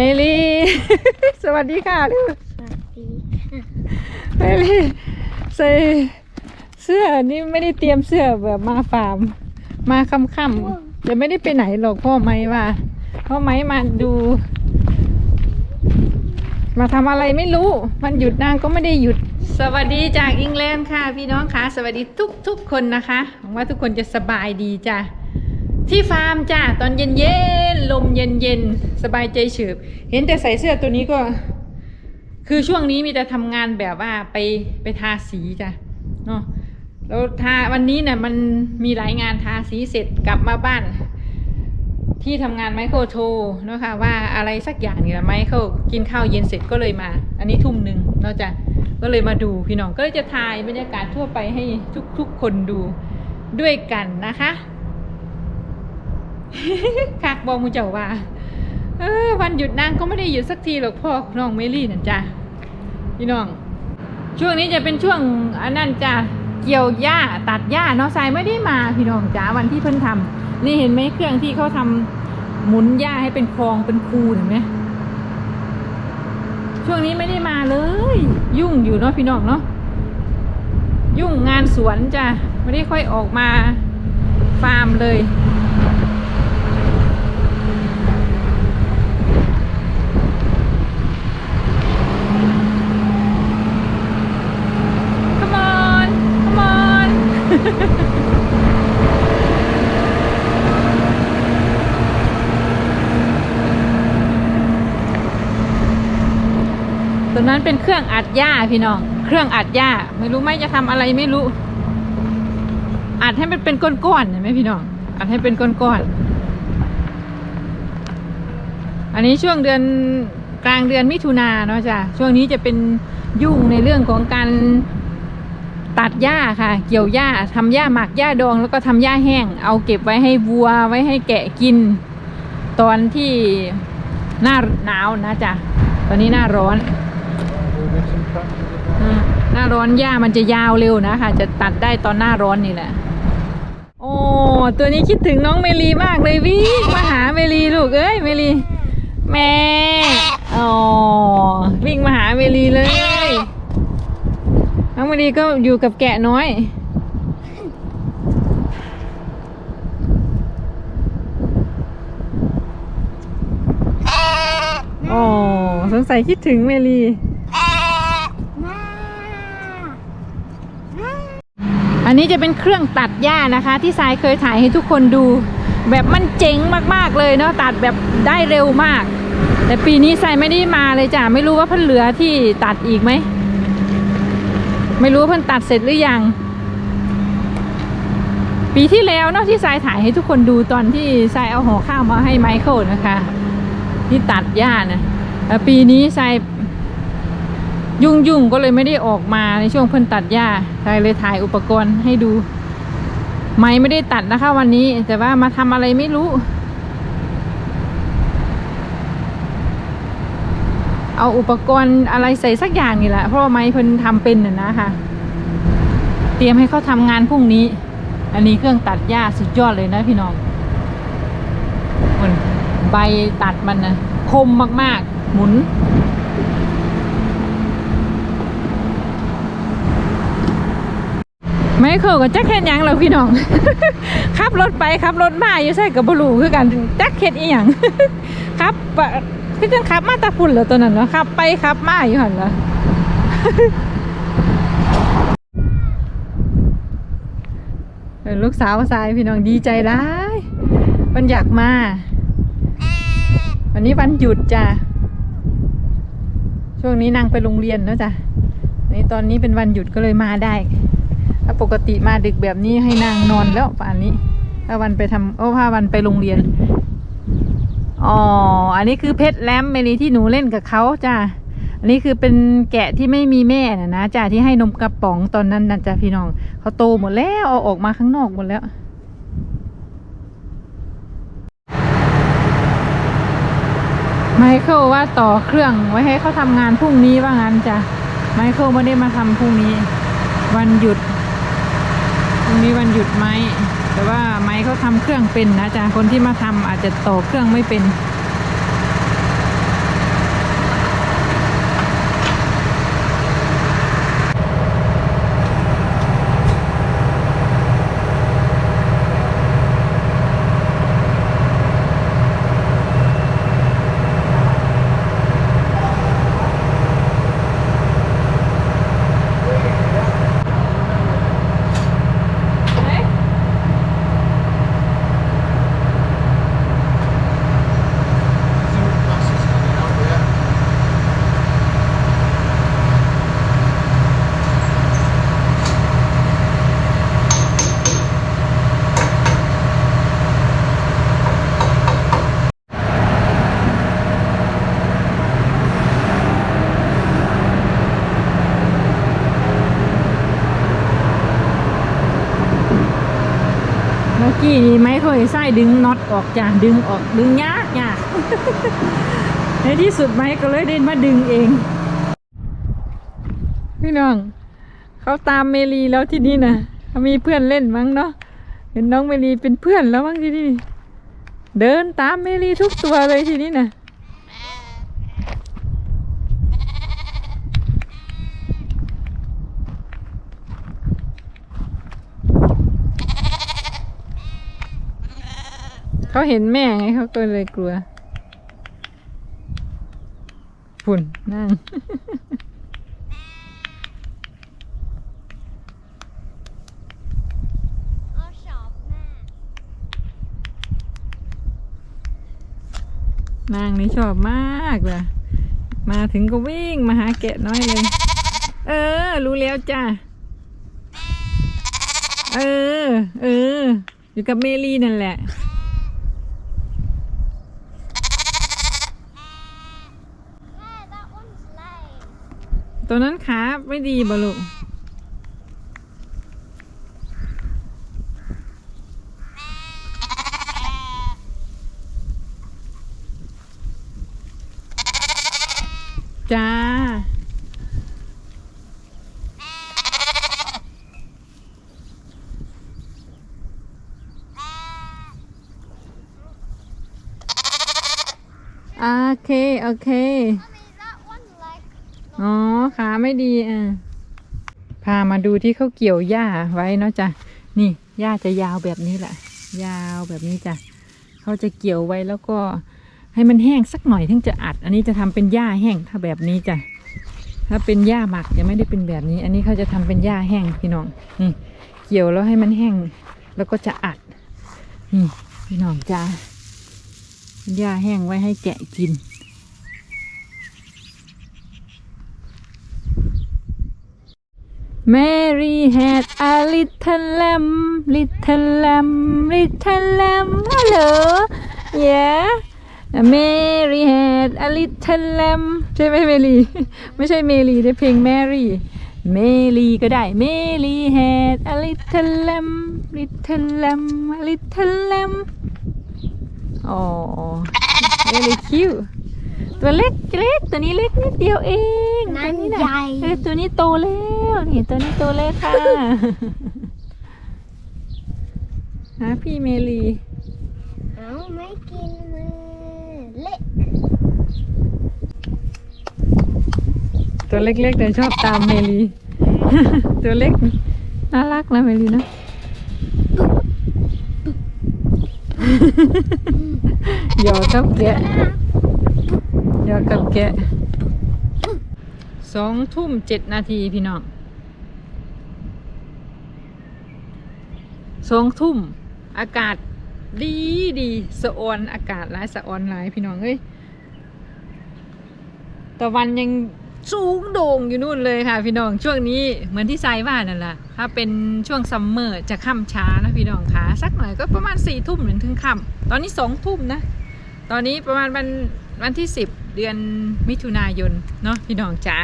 เมลี่ สวัสดีค่ะลูกสวัสดีค่ะเมลี่ใส่เสื้อนี่ไม่ได้เตรียมเสื้อแบบมาฟาร์ม มาค่ำๆจะไม่ได้ไปไหนหรอกพ่อไม้ว่าพ่อไม้มาดู มาทำอะไรไม่รู้ มันหยุดนางก็ไม่ได้หยุด สวัสดีจากอังกฤษค่ะ พี่น้องค่ะสวัสดีทุกทุกๆคนนะคะหวังว่าทุกคนจะสบายดีจ้ะที่ฟาร์มจ้ะตอนเย็นเย็นๆ ลมเย็นเย็นๆสบายใจเฉิบเห็นแต่ใส่เสื้อตัวนี้ก็ คือช่วงนี้มีแต่ทำงานแบบว่าไปไปทาสีจ้ะเนาะแล้วทาวันนี้เนี่ยมันมีหลายงานทาสีเสร็จกลับมาบ้าน ที่ทำงานไมเคิลโทรเนาะค่ะว่าอะไรสักอย่างนี่แหละไมเคิลกินข้าวเย็นเสร็จก็เลยมา อันนี้ทุ่มหนึ่งเนาะจ้ะก็เลยมาดูพี่น้องก็เลยจะถ่ายบรรยากาศทั่วไปให้ทุกๆคนดูด้วยกันนะคะ คักบอมูเจ้าว่า เออ วันหยุดนางก็ไม่ได้หยุดสักทีหรอกพ่อน้องเมลี่นั่นจ้ะพี่น้อง ช่วงนี้จะเป็นช่วงอันนั้นจ้ะเกี่ยวหญ้าตัดหญ้าเนาะทรายไม่ได้มาพี่น้องจ้าวันที่เพิ่นทำนี่เห็นไหมเครื่องที่เขาทำหมุนหญ้าให้เป็นคลองเป็นคูเห็นไหมช่วงนี้ไม่ได้มาเลย ยุ่งอยู่เนาะพี่น้องเนาะยุ่งงานสวนจ้ะไม่ได้ค่อยออกมาฟาร์มเลย Come on Come on ตัวนั้น เป็นเครื่องอัดหญ้าพี่น้อง เครื่องอัดหญ้าไม่รู้ไหมจะทำอะไรไม่รู้ อัดให้มันเป็นก้อนๆเห็นไหมพี่น้อง อัดให้เป็นก้อนๆ อันนี้ช่วงเดือนกลางเดือนมิถุนาเนาะจ้ะ ช่วงนี้จะเป็นยุ่งในเรื่องของการตัดหญ้าค่ะ เกี่ยวหญ้าทำหญ้าหมักหญ้าดอง แล้วก็ทำหญ้าแห้ง เอาเก็บไว้ให้วัวไว้ให้แกะกิน ตอนที่หน้าหนาวนะจ๊ะ ตอนนี้หน้าร้อน หน้าร้อนหญ้ามันจะยาวเร็วนะคะ จะตัดได้ตอนหน้าร้อนนี่แหละ โอ้ตัวนี้คิดถึงน้องเมลีมากเลยวิ่งมาหาเมลีลูกเอ้ยเมลีแม่อ๋อวิ่งมาหาเมลีเลยน้องมณีก็อยู่กับแกะน้อยโอ้สงสัยคิดถึงเมลี อันนี้จะเป็นเครื่องตัดหญ้านะคะ ที่ทรายเคยถ่ายให้ทุกคนดู แบบมันเจ๋งมากๆเลยเนาะตัดแบบได้เร็วมาก แต่ปีนี้ทรายไม่ได้มาเลยจ้ะไม่รู้ว่าเพิ่นเหลือที่ตัดอีกไหมไม่รู้ว่าเพิ่นตัดเสร็จหรือยัง ปีที่แล้วเนาะที่ทรายถ่ายให้ทุกคนดูตอนที่ทรายเอาห่อข้าวมาให้ไมเคิลนะคะ ที่ตัดหญ้านะแต่ปีนี้ทราย ยุ่งยุ่งๆก็เลยไม่ได้ออกมาในช่วงเพิ่นตัดหญ้าเลยถ่ายอุปกรณ์ให้ดู ไม้ไม่ได้ตัดนะคะ วันนี้ แต่ว่ามาทำอะไรไม่รู้ เอาอุปกรณ์อะไรใส่สักอย่างนี่แหละ เพราะว่าไม้เพิ่นทำเป็นน่ะนะคะ เตรียมให้เขาทำงานพรุ่งนี้ อันนี้เครื่องตัดหญ้าสุดยอดเลยนะพี่น้องมันใบตัดมันนะคมมากๆ หมุน ไม่เคยกับจักแค่ยังเราพี่น้อง ขับรถไปขับรถมาอยู่ใส่กับบลูคือกันจักเข็ดอีหยังครับปะคือจังขับมาตะพุ่นเหรอตัวนั้นเนาะขับไปขับมาอยู่หันเหรอลูกสาวสายพี่น้องดีใจร้ายมันอยากมา วันนี้วันหยุดจ้ะช่วงนี้นางไปโรงเรียนเนอะจ้ะนี่ตอนนี้เป็นวันหยุดก็เลยมาได้ ถ้าปกติมาดึกแบบนี้ให้นางนอนแล้วป่านนี้ถ้าวันไปทำโอ้พาวันไปโรงเรียน อ๋อ อันนี้คือเพชรแลมเมลีที่หนูเล่นกับเขาจ้ะอันนี้คือเป็นแกะที่ไม่มีแม่นะนะจ้ะที่ให้นมกระป๋องตอนนั้นนะจ้ะพี่น้องเขาโตหมดแล้วเอาออกมาข้างนอกหมดแล้วไมเคิลว่าต่อเครื่องไว้ให้เขาทำงานพรุ่งนี้ว่างั้นจ้ะไมเคิลไม่ได้มาทำพรุ่งนี้ วันหยุด มีวันหยุดไหมแต่ว่าไม้เขาทำเครื่องเป็นนะจ๊ะคนที่มาทำอาจจะต่อเครื่องไม่เป็น ไม่เคยไส้ดึงน็อตออกจ้ะดึงออกดึงยากยากในที่สุดไหมก็เลยเดินมาดึงเอง พี่น้อง เขาตามเมลีแล้วที่นี่นะเขามีเพื่อนเล่นมั้งเนาะเห็นน้องเมลีเป็นเพื่อนแล้วมั้งที่นี่ เดินตามเมลีทุกตัวเลยที่นี่นะ เขาเห็นแม่ไงเขาก็เลยกลัวฝุ่นนั่งนางนี่ชอบมากเลยมาถึงก็วิ่งมาหาแกะน้อยเลย เออ รู้แล้วจ้าเออ เออ อยู่กับเมลี่นั่นแหละ แม่ that one's lame ตัวนั้นขาไม่ดีบลูกจ้า โอเค โอเค อ๋อขาไม่ดีอะพามาดูที่เขาเกี่ยวหญ้าไว้เนาะจ้ะนี่หญ้าจะยาวแบบนี้แหละ ยาวแบบนี้จ้ะเขาจะเกี่ยวไว้แล้วก็ให้มันแห้งสักหน่อยถึงจะอัด อันนี้จะทำเป็นหญ้าแห้งถ้าแบบนี้จ้ะถ้าเป็นหญ้าหมักยังไม่ได้เป็นแบบนี้ อันนี้เขาจะทำเป็นหญ้าแห้งพี่น้องนี่เกี่ยวแล้วให้มันแห้งแล้วก็จะอัดนี่พี่น้องจ้าหญ้าแห้งไว้ให้แกะกิน Mary had a little lamb, little lamb, little lamb. Hello, yeah. Mary had a little lamb ใช่ไหมเมลีไม่ใช่เมลีได้เพลง Mary เมลีก็ได้ Mary had a little lamb, little lamb, little lamb. อ๋อ very cute ตัวเล็กเล็กตัวนี้เล็กนิดเดียวเองนั่ตัวนนี้ใหนะญ่ เออตัวนี้โตแล้วนี่ตัวนี้โตแล้วค่ะหาพี่เมลีเอาไม่กินมือเล็กตัวเล็กๆแต่ชอบตามเมลี ตัวเล็กน่ารักนะเมลีนะ หยอกกับแกะ หยอกกับแกะสองทุ่มเจ็ดนาทีพี่น้องสองทุ่มอากาศดีดีสะออนอากาศร้ายสะออนร้ายพี่น้องเอ้ยตะวันยังสูงโด่งอยู่นู่นเลยค่ะ พี่น้องช่วงนี้เหมือนที่ไซว่านั่นแหละถ้าเป็นช่วงซัมเมอร์จะค่ำช้านะพี่น้องคะสักหน่อยก็ประมาณสี่ทุ่มถึงถึงค่ำตอนนี้สองทุ่มนะ ตอนนี้ประมาณวันวันที่สิบ เดือนมิถุนายนเนาะพี่น้องจ๋า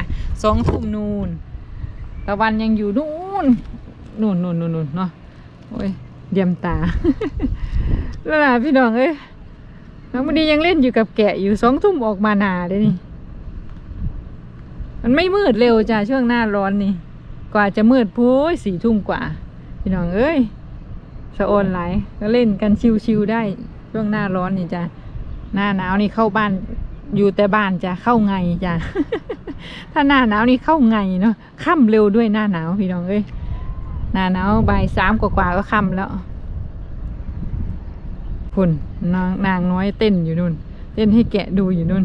สองทุ่มนูนตะวันยังอยู่นู่นนู่นนู่นนู่นเนาะโอ้ยเดียมตาแล้วล่ะพี่น้องเอ้ยน้องมณียังเล่นอยู่กับแกะอยู่สองทุ่มออกมาหนาเลยนี่ มันไม่มืดเร็วจ้ะช่วงหน้าร้อนนี่ กว่าจะมืดพู้ยสี่ทุ่มกว่า พี่น้องเอ้ยสะโอนไหลก็เล่นกันชิวๆได้ช่วงหน้าร้อนนี่จ้ะหน้าหนาวนี่เข้าบ้าน อยู่แต่บ้านจะเข้าไงจ้ะถ้าหน้าหนาวนี่เข้าไงเนาะค่ำเร็วด้วยหน้าหนาวพี่น้องเอ้ยหน้าหนาวบ่ายสามกว่าก็ค่ำแล้วพุ่นนางนางน้อยเต้นอยู่นู่น เต้นให้แกะดูอยู่นู่น